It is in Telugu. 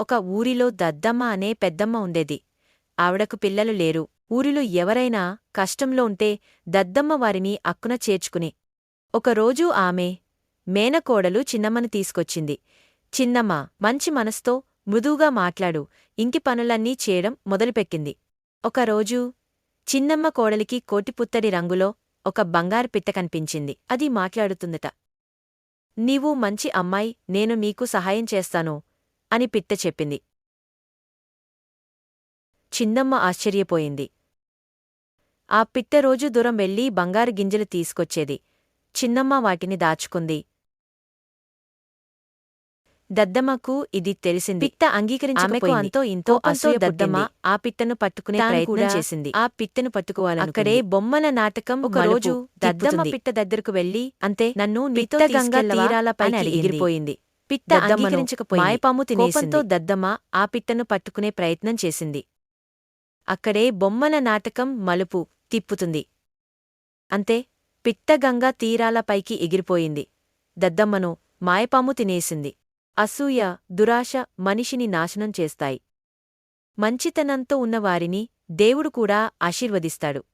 ఒక ఊరిలో దద్దమ్మ అనే పెద్దమ్మ ఉండేది. ఆవిడకు పిల్లలు లేరు. ఊరిలో ఎవరైనా కష్టంలో ఉంటే దద్దమ్మ వారిని అక్కున చేర్చుకుని. ఒకరోజు ఆమె మేనకోడలు చిన్నమ్మని తీసుకొచ్చింది. చిన్నమ్మ మంచి మనస్తో మృదువుగా మాట్లాడు. ఇంటి పనులన్నీ చేయడం మొదలుపెక్కింది ఒకరోజు చిన్నమ్మ కోడలికి కోటిపుత్తడి రంగులో ఒక బంగారు పిట్ట కనిపించింది. అది మాట్లాడుతుందట. నీవు మంచి అమ్మాయి. నేను మీకు సహాయం చేస్తాను. అని పిట్ట చెప్పింది. చిన్నమ్మ ఆశ్చర్యపోయింది. ఆ పిట్ట రోజు దూరం వెళ్ళి బంగారు గింజలు తీసుకొచ్చేది. చిన్నమ్మ వాటిని దాచుకుంది. దద్దమ్మకు ఇది తెలిసింది. పిట్ట అంగీకరించకపోయింది. అంతో ఇంతో అసూయ దద్దమ్మ ఆ పిట్టను పట్టుకునే ప్రయత్నం చేసింది. ఆ పిట్టను పట్టుకోవాలని అక్కడే బొమ్మల నాటకం ఒక రోజు దద్దమ్మ పిట్ట దగ్గరకు వెళ్ళి అంతే నన్ను నీతో గంగా తీరాలపైన ఎగిరిపోయింది. పిట్ట అంగీకరించకపోయింది. మాయపాము తినేసింతో దద్దమ్మ ఆ పిట్టను పట్టుకునే ప్రయత్నం చేసింది. అక్కడే బొమ్మల నాటకం మలుపు తిప్పుతుంది. అంతే పిట్టగంగా తీరాలపైకి ఎగిరిపోయింది. దద్దమ్మను మాయపాము తినేసింది. అసూయ దురాశ మనిషిని నాశనం చేస్తాయి. మంచితనంతో ఉన్నవారిని దేవుడు కూడా ఆశీర్వదిస్తాడు.